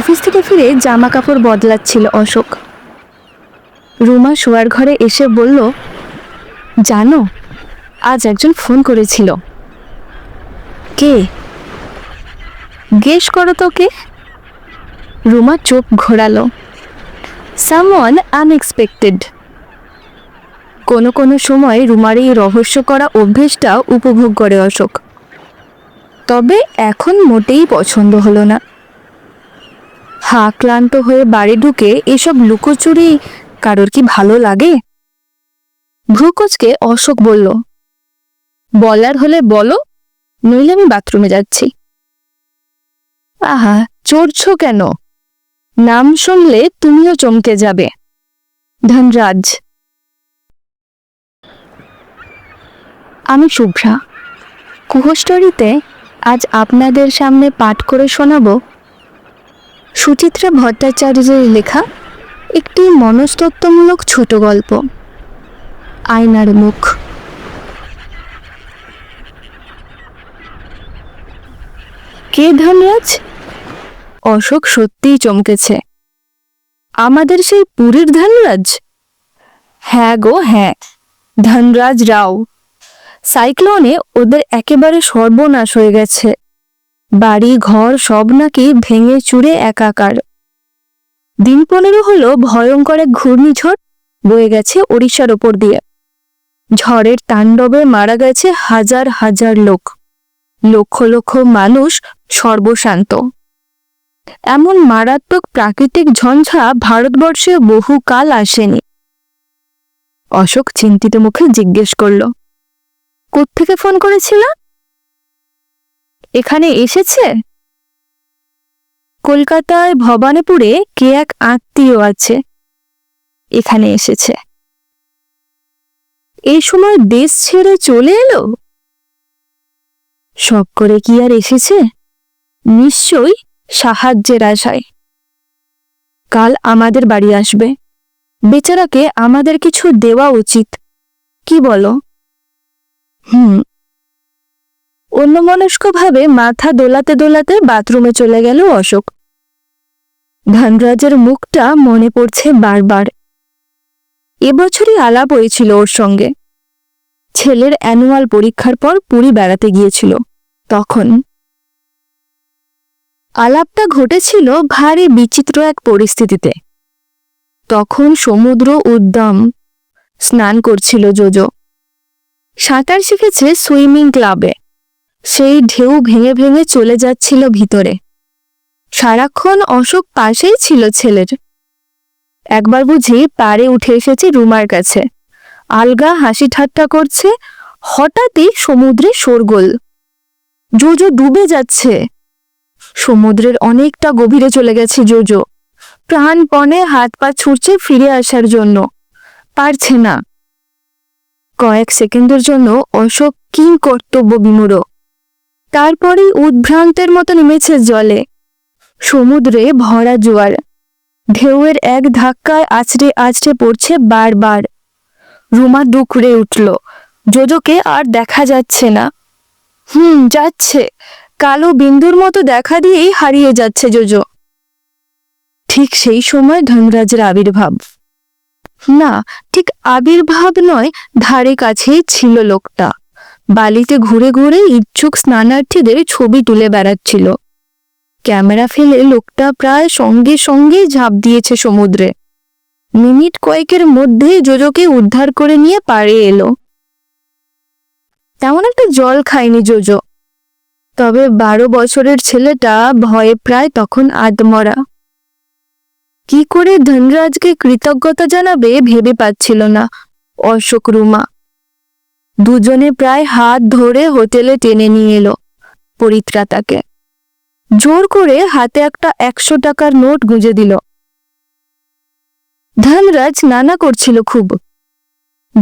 Office থেকে ফিরে জামা কাপড় বদলাচ্ছিল অশোক। রুমা শোয়ার ঘরে এসে বলল, জানো, আজ একজন ফোন করেছিল। কে? গেস করো তো কে? রুমা চোখ ঘোরালো। Someone unexpected. কোনো কোনো সময় রুমার এই রহস্য করা অভ্যেসটা উপভোগ করে অশোক। তবে এখন মোটেই পছন্দ হলো না। হা, ক্লান্ত হয়ে বাড়ি ঢুকে এসব লুকোচুরি কারোর কি ভালো লাগে? ভ্রুকোচকে অশোক বলল, বলার হলে বলো, নইলে আমি বাথরুমে যাচ্ছি। আহা, চড়ছ কেন? নাম শুনলে তুমিও চমকে যাবে। ধনরাজ, আমি শুভ্রা। কুহস্টোরিতে আজ আপনাদের সামনে পাঠ করে শোনাব সুচিত্রা ভট্টাচার্যের লেখা একটি মনস্তত্ত্বমূলক ছোট গল্প। আয়নার মুখ। কে ধনরাজ? অশোক সত্যিই চমকেছে। আমাদের সেই পুরীর ধনরাজ? হ্যাঁ গো হ্যাঁ। ধনরাজ রাও। সাইক্লোনে ওদের একেবারে সর্বনাশ হয়ে গেছে। বাড়ি, ঘর সব নাকি ভেঙে চুরে একাকার। দিন পনেরো হলো ভয়ঙ্কর এক ঘূর্ণিঝড় বয়ে গেছে ওড়িশার ওপর দিয়ে। ঝড়ের তাণ্ডবে মারা গেছে হাজার হাজার লোক। লক্ষ লক্ষ মানুষ সর্বশান্ত। এমন মারাত্মক প্রাকৃতিক ঝঞ্ঝা ভারতবর্ষে বহুকাল আসেনি। অশোক চিন্তিত মুখে জিজ্ঞেস করল, কোত্থেকে ফোন করেছিল? এখানে এসেছে কলকাতায় ভবানীপুরে কে এক আত্মীয় আছে? এখানে এসেছে। এই সময় দেশ ছেড়ে চলে এলো? শখ করে কি আর এসেছে? নিশ্চয়ই সাহায্যের আশায়। কাল আমাদের বাড়ি আসবে। বেচারাকে আমাদের কিছু দেওয়া উচিত। কি বলো? হুম অন্যমনস্কভাবে মাথা দোলাতে দোলাতে বাথরুমে চলে গেল অশোক। ধনরাজের মুখটা মনে পড়ছে বারবার। এবছরই আলাপ হয়েছিল ওর সঙ্গে। ছেলের অ্যানুয়াল পরীক্ষার পর পুরী বেড়াতে গিয়েছিল। তখন আলাপটা ঘটেছিল ভারী বিচিত্র এক পরিস্থিতিতে। তখন সমুদ্র উদ্যম স্নান করছিল জোজো। সাঁতার শিখেছে সুইমিং ক্লাবে। সেই ঢেউ ভেঙে ভেঙে চলে যাচ্ছিল ভিতরে। সারাক্ষণ অশোক পাশেই ছিল ছেলের। একবার বুঝি পারে উঠে এসেছে রুমার কাছে। আলগা হাসি ঠাট্টা করছে, হঠাৎই সমুদ্রে শোরগোল। জোজো ডুবে যাচ্ছে। সমুদ্রের অনেকটা গভীরে চলে গেছে জোজো। প্রাণপণে হাত পা ছুটছে ফিরে আসার জন্য। পারছে না। কয়েক সেকেন্ডের জন্য অশোক কিং কর্তব্য বিমূঢ়। তারপরেই উদ্ভ্রান্তের মতো নেমেছে জলে। সমুদ্রে ভরা জোয়ার। ঢেউয়ের এক ধাক্কায় আছড়ে আছড়ে পড়ছে বারবার। রুমা ডুকরে উঠল। জোজোকে আর দেখা যাচ্ছে না। হুম, যাচ্ছে। কালো বিন্দুর মতো দেখা দিয়েই হারিয়ে যাচ্ছে জোজো ঠিক সেই সময় ধনরাজের আবির্ভাব। না, ঠিক আবির্ভাব নয়, ধারে কাছেই ছিল লোকটা। বালিতে ঘুরে ঘুরে ইচ্ছুক স্নানার্থীদের ছবি তুলে বেড়াচ্ছিল। ক্যামেরা ফেলে লোকটা প্রায় সঙ্গে সঙ্গেই ঝাঁপ দিয়েছে সমুদ্রে। মিনিট কয়েকের মধ্যে জোজোকে উদ্ধার করে নিয়ে পাড়ে এলো। তেমন একটা জল খায়নি জোজো তবে বারো বছরের ছেলেটা ভয়ে প্রায় তখন আদমরা কি করে ধনরাজকে কৃতজ্ঞতা জানাবে ভেবে পাচ্ছিল না। অশোক রুমা দুজনে প্রায় হাত ধরে হোটেলে টেনে নিয়ে এলো পরিত্রাতাকে জোর করে হাতে একটা একশো টাকার নোট গুঁজে দিল। ধনরাজ নানা করছিল খুব।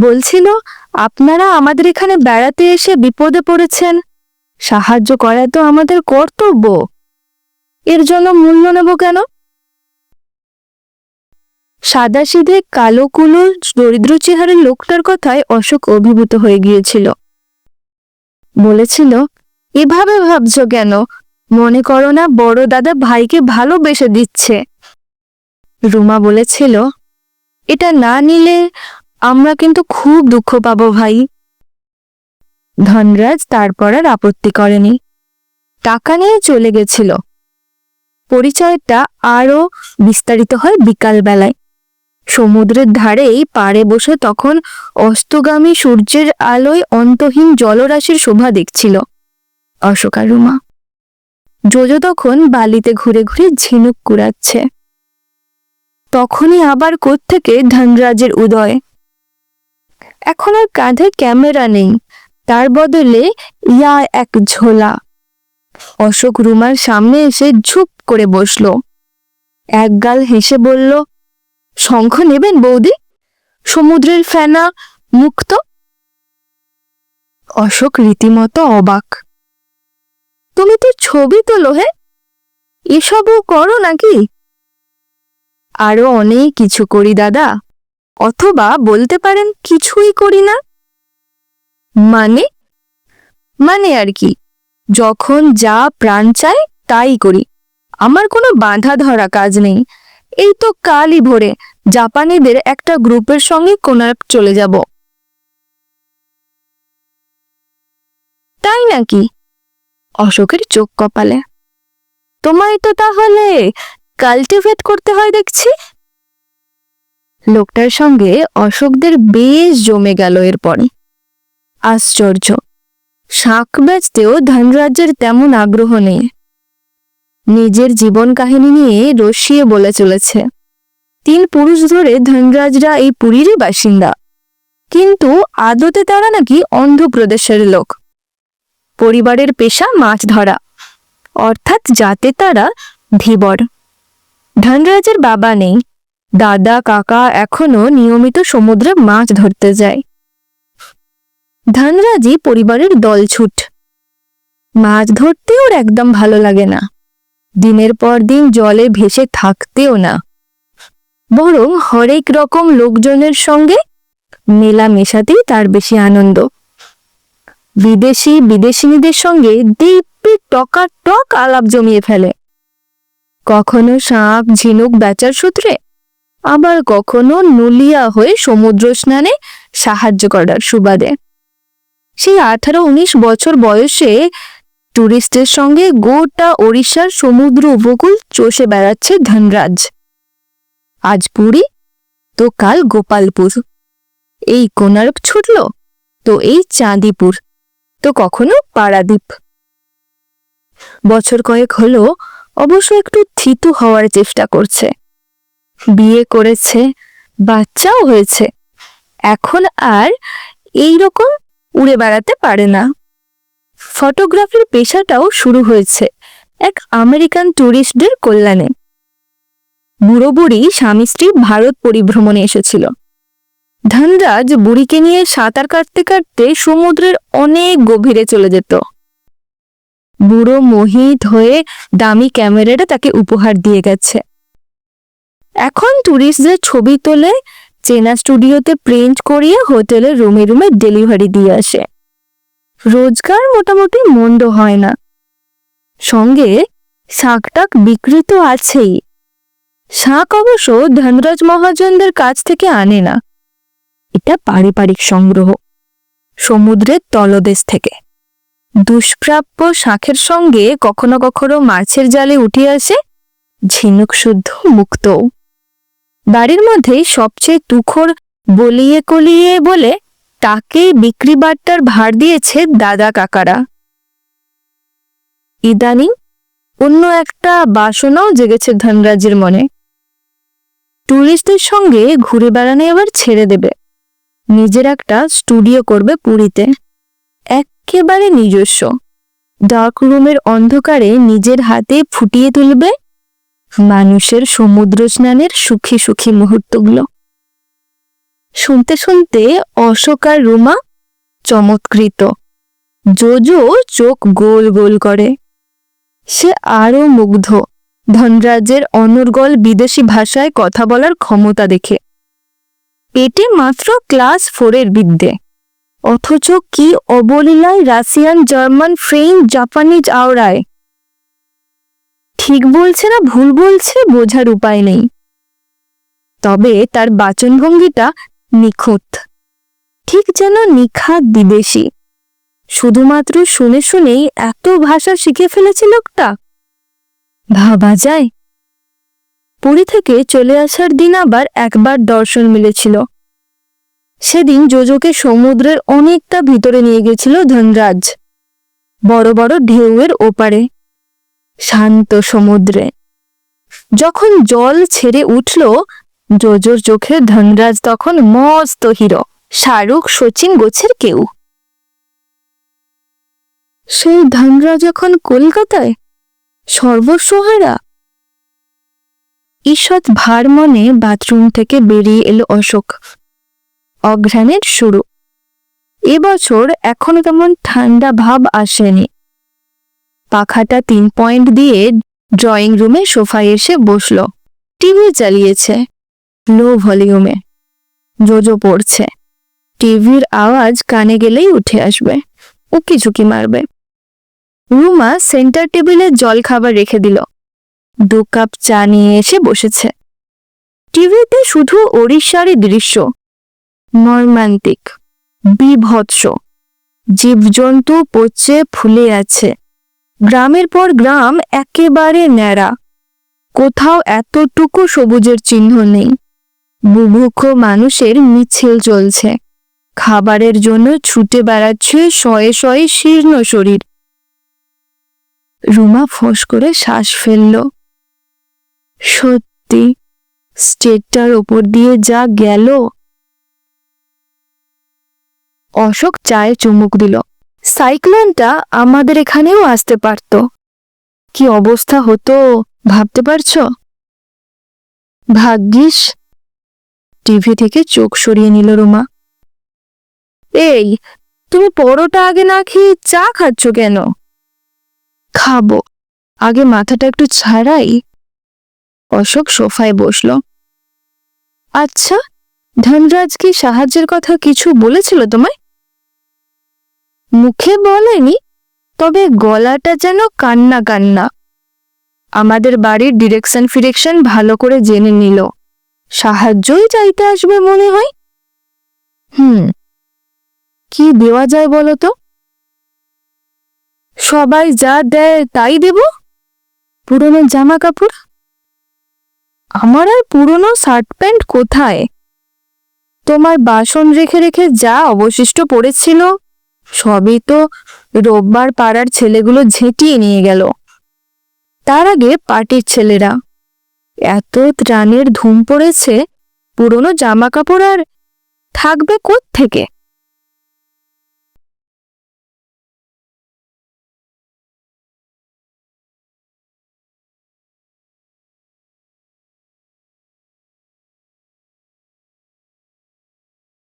বলছিল, আপনারা আমাদের এখানে বেড়াতে এসে বিপদে পড়েছেন। সাহায্য করা তো আমাদের কর্তব্য। এর জন্য মূল্য নেব কেন? সাদাসিধে কালো কুলো দরিদ্র চেহারের লোকটার কথায় অশোক অভিভূত হয়ে গিয়েছিল। বলেছিল, এভাবে ভাবছ কেন? মনে করো না বড় দাদা ভাইকে ভালোবেসে দিচ্ছে। রুমা বলেছিল, এটা না নিলে আমরা কিন্তু খুব দুঃখ পাবো ভাই। ধনরাজ তারপর আর আপত্তি করেনি। টাকা নিয়ে চলে গেছিল। পরিচয়টা আরও বিস্তারিত হয় বিকালবেলায়। সমুদ্রের ধারেই পাড়ে বসে তখন অস্তগামী সূর্যের আলোয় অন্তহীন জলরাশির শোভা দেখছিল অশোকা রুমা তখন বালিতে ঘুরে ঘুরে ঝিনুক কুড়াচ্ছে। তখনই আবার কোত্থেকে ধনরাজের উদয়। এখন আর কাঁধে ক্যামেরা নেই, তার বদলে ইয়া এক ঝোলা। অশোক রুমার সামনে এসে ঝুপ করে বসল। একগাল হেসে বলল শঙ্খ নেবেন বৌদি? সমুদ্রের ফেনা মুক্ত? অশোক রীতিমতো অবাক। তুমি তো ছবি তোলো হে? এসবও করো নাকি? আরও অনেক কিছু করি দাদা। অথবা বলতে পারেন কিছুই করি না। মানে? মানে আর কি। যখন যা প্রাণ চায় তাই করি। আমার কোনো বাঁধা ধরা কাজ নেই। এই তো কালই ভোরে জাপানিদের একটা গ্রুপের সঙ্গে কোনার্ক চলে যাব। তাই নাকি? অশোকের চোখ কপালে। তোমায় তো তাহলে কাল্টিভেট করতে হয় দেখছি? লোকটার সঙ্গে অশোকদের বেশ জমে গেল এরপরে। আশ্চর্য। শাক বেচতেও ধনরাজ্যের তেমন আগ্রহ নেই। নিজের জীবন কাহিনী নিয়ে রসিয়ে বলে চলেছে। তিন পুরুষ ধরে ধনরাজরা এই পুরীরই বাসিন্দা। কিন্তু আদতে তারা নাকি অন্ধ্রপ্রদেশের লোক। পরিবারের পেশা মাছ ধরা, অর্থাৎ যাতে তারা ধীবর। ধনরাজের বাবা নেই। দাদা, কাকা এখনও নিয়মিত সমুদ্রে মাছ ধরতে যায়। ধনরাজি পরিবারের দলছুট। মাছ ধরতে ওর একদম ভালো লাগে না। দিনের পর দিন জলে ভেসে থাকতেও না। বরং হরেক রকম লোকজনের সঙ্গে মেলামেশাতেই তার বেশি আনন্দ। বিদেশি বিদেশিনীদের সঙ্গে দিব্যি টকা টক আলাপ জমিয়ে ফেলে। কখনো সাপ ঝিনুক বেচার সূত্রে, আবার কখনো নুলিয়া হয়ে সমুদ্র স্নানে সাহায্য করার সুবাদে। সেই আঠারো উনিশ বছর বয়সে টুরিস্টের সঙ্গে গোটা ওড়িশার সমুদ্র উপকূল চষে বেড়াচ্ছে ধনরাজ। আজ পুরী, তো কাল গোপালপুর। এই কোনারক ছুটল, তো এই চাঁদিপুর, তো কখনো পারাদ্বীপ। বছর কয়েক হলো, অবশ্য একটু থিতু হওয়ার চেষ্টা করছে। বিয়ে করেছে, বাচ্চাও হয়েছে। এখন আর এই রকম উড়ে বেড়াতে পারে না। ফটোগ্রাফির পেশাটাও শুরু হয়েছে এক আমেরিকান ট্যুরিস্টদের কল্যাণে। বুড়ো বুড়ি স্বামী স্ত্রী ভারত পরিভ্রমণে এসেছিল। ধনরাজ বুড়িকে নিয়ে সাঁতার কাটতে কাটতে সমুদ্রের অনেক গভীরে চলে যেত। বুড়ো মোহিত হয়ে দামি ক্যামেরাটা তাকে উপহার দিয়ে গেছে। এখন ট্যুরিস্টদের ছবি তোলে, চেনা স্টুডিওতে প্রিন্ট করিয়ে হোটেলের রুমে রুমে ডেলিভারি দিয়ে আসে। রোজগার মোটামুটি মন্দ হয় না। সঙ্গে শাকটাক বিক্রি তো আছেই। শাক অবশ্য ধনরাজ মহাজনদের কাছ থেকে আনে না। এটা পারিবারিক সংগ্রহ, সমুদ্রের তলদেশ থেকে। দুষ্প্রাপ্য শাঁখের সঙ্গে কখনো কখনো মাছের জালে উঠে আসে, ঝিনুক শুদ্ধ মুক্ত বাড়ির মধ্যে সবচেয়ে তুখর বলিয়ে কলিয়ে বলে তাকে বিক্রি বাট্টার ভার দিয়েছে দাদা কাকারা। ইদানিং অন্য একটা বাসনাও জেগেছে ধনরাজের মনে। টুরিস্টদের সঙ্গে ঘুরে বেড়ানো এবার ছেড়ে দেবে। নিজের একটা স্টুডিও করবে পুরীতে। একেবারে নিজস্ব। ডার্ক রুমের অন্ধকারে নিজের হাতে ফুটিয়ে তুলবে মানুষের সমুদ্র স্নানের সুখী সুখী মুহূর্তগুলো। শুনতে শুনতে অশোক আর রুমা চমৎকৃত। জোজো চোখ গোল গোল করে। সে আরও মুগ্ধ। ধনরাজের অনর্গল বিদেশি ভাষায় কথা বলার ক্ষমতা দেখে। পেটে মাত্র ক্লাস ফোরের বিদ্যে। অথচ কি অবলীলায় রাশিয়ান, জার্মান, ফ্রেঞ্চ, জাপানিজ আওড়ায় ঠিক বলছে না ভুল বলছে বোঝার উপায় নেই। তবে তার বাচনভঙ্গিটা নিখুঁত। ঠিক যেন নিখাত বিদেশি। শুধুমাত্র শুনে শুনেই এত ভাষা শিখে ফেলেছে লোকটা। ভাবা যায়। পুরী থেকে চলে আসার দিন আবার একবার দর্শন মিলেছিল। সেদিন যোজোকে সমুদ্রের অনেকটা ভিতরে নিয়ে গেছিল ধনরাজ। বড় বড় ঢেউয়ের ওপারে। শান্ত সমুদ্রে। যখন জল ছেড়ে উঠল জোজোর চোখে ধনরাজ তখন মস্ত হিরো। শাহরুখ সচিন গোছের কেউ। সেই ধনরাজ এখন কলকাতায়? সর্বসহারা ঈষৎ ভার মনে বাথরুম থেকে বেরিয়ে এলো অশোক। অঘ্রাণের শুরু। এবছর এখনও তেমন ঠান্ডা ভাব আসেনি। পাখাটা তিন পয়েন্ট দিয়ে ড্রয়িং রুমে সোফায় এসে বসল। টিভি চালিয়েছে। লো ভলিউমে। জোজো পড়ছে। টিভির আওয়াজ কানে গেলেই উঠে আসবে। উকি ঝুঁকি মারবে। রুমা সেন্টার টেবিলে জল খাবার রেখে দিল। দু কাপ চা নিয়ে এসে বসেছে। টিভিতে শুধু ওড়িশারই দৃশ্য। মর্মান্তিক। বিভৎস। জীবজন্তু পচে ফুলে আছে। গ্রামের পর গ্রাম একেবারে ন্যাড়া। কোথাও এতটুকু সবুজের চিহ্ন নেই। বুভুক্ষ মানুষের মিছিল চলছে। খাবারের জন্য ছুটে বেড়াচ্ছে শয়ে শয়ে শীর্ণ শরীর। রুমা ফোঁস করে শ্বাস ফেলল। সত্যি, স্টেটটার ওপর দিয়ে যা গেল। অশোক চায়ে চুমুক দিল। সাইক্লোনটা আমাদের এখানেও আসতে পারত। কি অবস্থা হতো, ভাবতে পারছ? ভাগ্যিস টিভি থেকে চোখ সরিয়ে নিল রুমা। এই তুমি পরোটা আগে না খেয়ে চা খাচ্ছ কেন? খাব। আগে মাথাটা একটু ছাড়াই। অশোক সোফায় বসল। আচ্ছা ধনরাজ কি সাহায্যের কথা কিছু বলেছিল তোমায়? মুখে বলেনি তবে গলাটা যেন কান্না কান্না। আমাদের বাড়ির ডিরেকশন ফিরেকশন ভালো করে জেনে নিল। সাহায্যই চাইতে আসবে মনে হয়। হুম, কি দেওয়া যায় বলো তো? সবাই যা দেয় তাই দেব? পুরনো জামা কাপড় আমার আর পুরনো শার্ট প্যান্ট কোথায়? তোমার বাসন রেখে রেখে যা অবশিষ্ট পড়েছিল, সবই তো রোববার পাড়ার ছেলেগুলো ঝেঁটিয়ে নিয়ে গেল। তার আগে পার্টির ছেলেরা। এত ত্রাণের ধুম পড়েছে পুরনো জামা কাপড় আর থাকবে থেকে